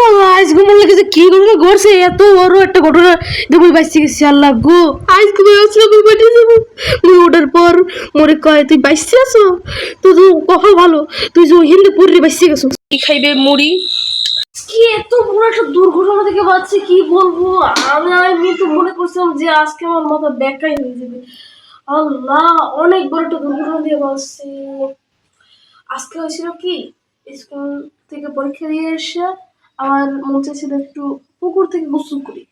গো আজকে মনে লাগে যে কি ঘটনা ঘটছে এত বড় একটা ঘটনা। দেখব বাইসে গেছি আল্লাহ গো। আজকে বেরোচ্ছিল আমি বেরিয়ে যাব মুই ওঠার পর মরে কয় তুই বাইসে আছো তুই তো কখন ভালো। তুই যে হিন্দু পড়লে বাইসে গেছো কি খাইবে মুড়ি? কি এত বড় একটা দুর্ঘটনা থেকে পাচ্ছি কি বলব? আমি আমি তো মনে করছিলাম যে আজকে আমার মাথা বেকাই হয়ে যাবে। আল্লাহ অনেক বড় একটা দুর্ঘটনা দিয়ে পাচ্ছি। আজকে হয়েছিল কি? স্কুল থেকে পরীক্ষা দিয়ে এসে আমার মন চাইছিল একটু পুকুর থেকে গোসল করি।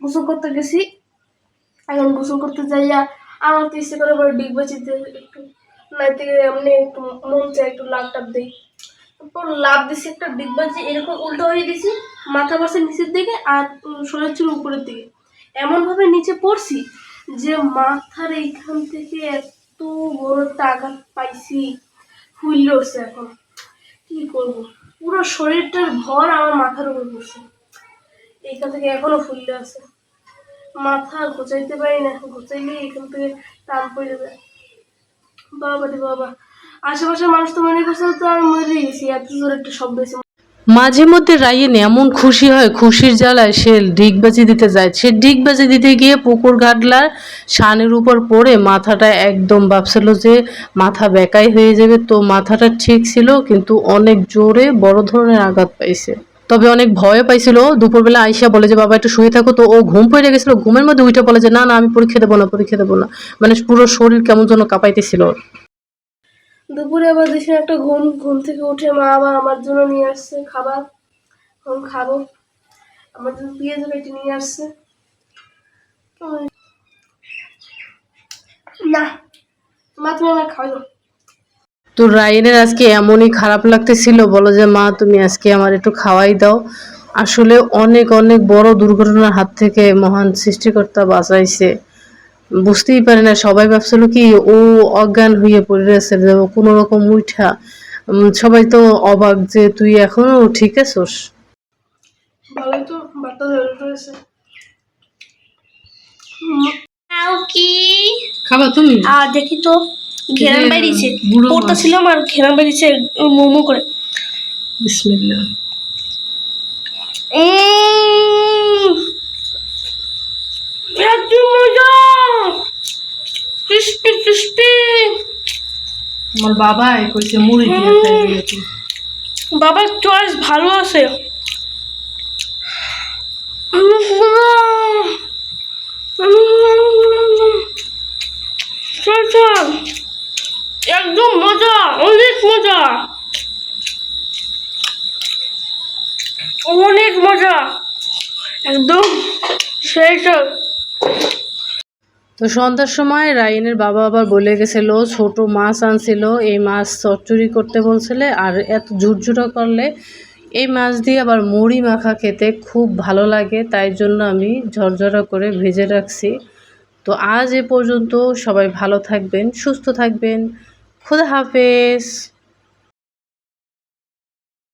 গোসল করতে গেছি। এখন গোসল করতে যাইয়া আমার তো ইচ্ছে করে বলে ডিগ বাচিতে একটু নাইতে এমনি একটু মন চাই একটু লাভ টাপ দিই। তারপর লাভ দিছি একটা ডিগবাজি এরকম উল্টো হয়ে দিছি মাথা পাশে নিচের দিকে আর শরীর ছিল উপরের দিকে। এমনভাবে নিচে পড়ছি যে মাথার এইখান থেকে এত বড় একটা আঘাত পাইছি। ফুল উঠছে এখন। কি করব? পুরো শরীরটার ভর আমার মাথার উপর পড়ছে। এইখান থেকে এখনও ফুললে আছে। মাথা ঘুচাইতে পারি না গোচাইলে এখান থেকে টান পড়ে যাবে। বাবা রে বাবা। আশেপাশের মানুষ তো মনে করছে তো আমি মরে গেছি এত জোর একটা শব্দ মাঝে মধ্যে রাইয়েন এমন খুশি হয়, খুশির জ্বালায় সে ডিগবাজি দিতে যায়। সে ডিগবাজি দিতে গিয়ে পুকুর ঘাটলার শানের উপর পড়ে মাথাটা একদম ভাবছিল যে মাথা বেকাই হয়ে যাবে। তো মাথাটা ঠিক ছিল, কিন্তু অনেক জোরে বড় ধরনের আঘাত পাইছে। তবে অনেক ভয় পাইছিল। দুপুরবেলা আইসা বলে যে, বাবা, একটু শুয়ে থাকো। তো ও ঘুম পড়ে গেছিল। ঘুমের মধ্যে উঠে বলে যে, না না, আমি পরীক্ষা দেবো না, পরীক্ষা দেবো না। মানে পুরো শরীর কেমন যেন কাঁপাইতেছিল। দুপুরে আবার দেখি একটা ঘুম ঘুম থেকে উঠে মা আবার আমার জন্য নিয়ে আসছে খাবার আমি খাব আমার জন্য পেঁয়াজ কেটে নিয়ে আসছে। না, মা তুমি আমার খাওয়াই দাও। তো রায়নের আজকে এমনই খারাপ লাগতেছিল, বলো যে মা তুমি আজকে আমার একটু খাওয়াই দাও আসলে অনেক অনেক বড় দুর্ঘটনার হাত থেকে মহান সৃষ্টিকর্তা বাঁচাইছে বুঝতেই পারে না। সবাই ভাবছিল কি ও অজ্ঞান হয়ে পড়ে রয়েছে কোনো রকম উঠা সবাই তো অবাক যে তুই এখনও ঠিক আছোস। ভালোই তো বার্তা ধরে রয়েছে খাও কি? খাবা তুমি? আর দেখি তো ঘেরান আর ঘেরান মোমো করে। বিসমিল্লাহ উম, এত মজা ক্রিস্পি ক্রিস্পি আমার বাবা কইছে মুড়ি দিয়ে খাইবে বাবার চয়েস ভালো আছে। একদম মজা অনেক মজা। অনেক মজা। একদম সেই চল। তো সন্ধ্যার সময় রায়নের বাবা আবার বলে গেছিল, ছোট মাছ আনছিল, এই মাছ চচ্চড়ি করতে বলছিলে আর এত ঝুরঝুরা করলে, এই মাছ দিয়ে আবার মুড়ি মাখা খেতে খুব ভালো লাগে, তাই জন্য আমি ঝরঝরা করে ভেজে রাখছি। তো আজ এ পর্যন্ত সবাই ভালো থাকবেন, সুস্থ থাকবেন, খুদা হাফেজ।